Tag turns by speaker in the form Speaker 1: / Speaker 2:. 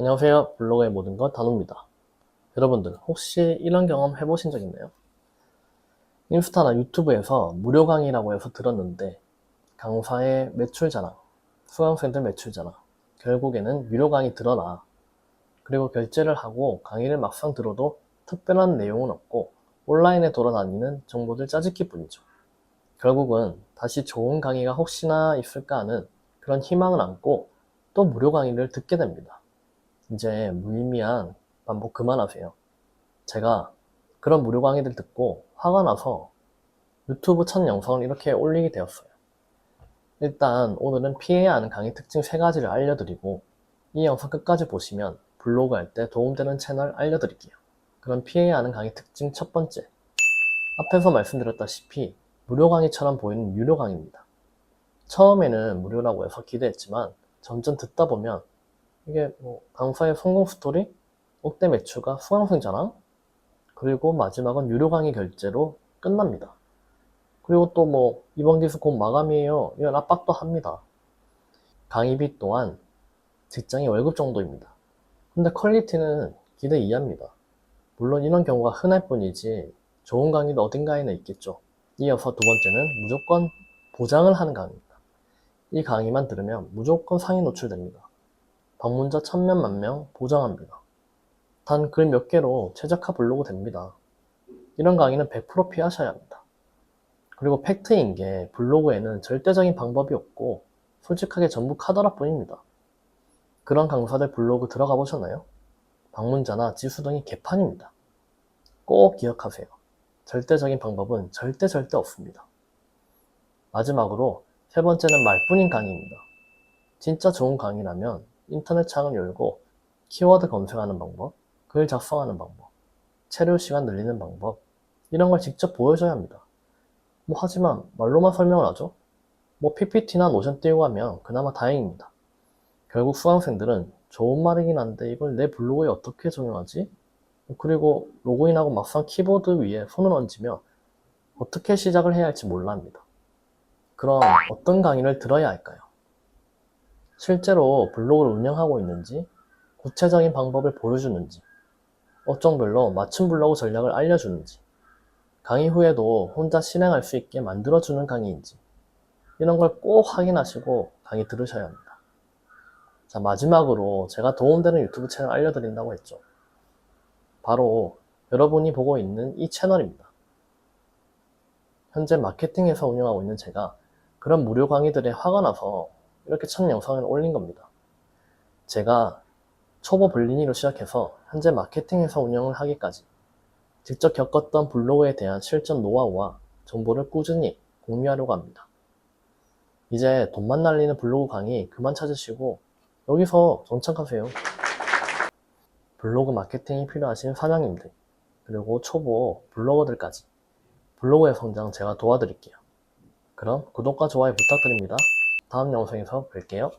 Speaker 1: 안녕하세요. 블로그의 모든 것 단호입니다. 여러분들 혹시 이런 경험 해보신 적 있나요? 인스타나 유튜브에서 무료 강의라고 해서 들었는데 강사의 매출 자랑, 수강생들 매출 자랑, 결국에는 유료 강의 들어라. 그리고 결제를 하고 강의를 막상 들어도 특별한 내용은 없고 온라인에 돌아다니는 정보들 짜집기 뿐이죠. 결국은 다시 좋은 강의가 혹시나 있을까 하는 그런 희망을 안고 또 무료 강의를 듣게 됩니다. 이제 무의미한 반복 그만하세요. 제가 그런 무료 강의들 듣고 화가 나서 유튜브 첫 영상을 이렇게 올리게 되었어요. 일단 오늘은 피해야 하는 강의 특징 세 가지를 알려드리고 이 영상 끝까지 보시면 블로그 할 때 도움되는 채널 알려드릴게요. 그럼 피해야 하는 강의 특징 첫 번째. 앞에서 말씀드렸다시피 무료 강의처럼 보이는 유료 강의입니다. 처음에는 무료라고 해서 기대했지만 점점 듣다 보면 이게 뭐 강사의 성공 스토리, 억대 매출과 수강생 자랑, 그리고 마지막은 유료 강의 결제로 끝납니다. 그리고 또 뭐 이번 기수 곧 마감이에요. 이런 압박도 합니다. 강의비 또한 직장의 월급 정도입니다. 근데 퀄리티는 기대 이하입니다. 물론 이런 경우가 흔할 뿐이지 좋은 강의도 어딘가에는 있겠죠. 이어서 두 번째는 무조건 보장을 하는 강의입니다. 이 강의만 들으면 무조건 상위 노출됩니다. 방문자 1000명 만명 보장합니다. 단 글 몇 개로 최적화 블로그 됩니다. 이런 강의는 100% 피하셔야 합니다. 그리고 팩트인 게 블로그에는 절대적인 방법이 없고 솔직하게 전부 카더라 뿐입니다. 그런 강사들 블로그 들어가 보셨나요? 방문자나 지수 등이 개판입니다. 꼭 기억하세요. 절대적인 방법은 절대 절대 없습니다. 마지막으로 세 번째는 말뿐인 강의입니다. 진짜 좋은 강의라면 인터넷 창을 열고 키워드 검색하는 방법, 글 작성하는 방법, 체류 시간 늘리는 방법, 이런 걸 직접 보여줘야 합니다. 뭐 하지만 말로만 설명을 하죠? 뭐 PPT나 노션 띄우고 하면 그나마 다행입니다. 결국 수강생들은 좋은 말이긴 한데 이걸 내 블로그에 어떻게 적용하지? 그리고 로그인하고 막상 키보드 위에 손을 얹으며 어떻게 시작을 해야 할지 몰라 합니다. 그럼 어떤 강의를 들어야 할까요? 실제로 블로그를 운영하고 있는지, 구체적인 방법을 보여주는지, 업종별로 맞춤 블로그 전략을 알려주는지, 강의 후에도 혼자 실행할 수 있게 만들어주는 강의인지, 이런 걸 꼭 확인하시고 강의 들으셔야 합니다. 자, 마지막으로 제가 도움되는 유튜브 채널 알려드린다고 했죠. 바로 여러분이 보고 있는 이 채널입니다. 현재 마케팅에서 운영하고 있는 제가 그런 무료 강의들에 화가 나서 이렇게 첫 영상을 올린 겁니다. 제가 초보 블리니로 시작해서 현재 마케팅에서 운영을 하기까지 직접 겪었던 블로그에 대한 실전 노하우와 정보를 꾸준히 공유하려고 합니다. 이제 돈만 날리는 블로그 강의 그만 찾으시고 여기서 정착하세요. 블로그 마케팅이 필요하신 사장님들, 그리고 초보 블로거들까지 블로그의 성장 제가 도와드릴게요. 그럼 구독과 좋아요 부탁드립니다. 다음 영상에서 뵐게요.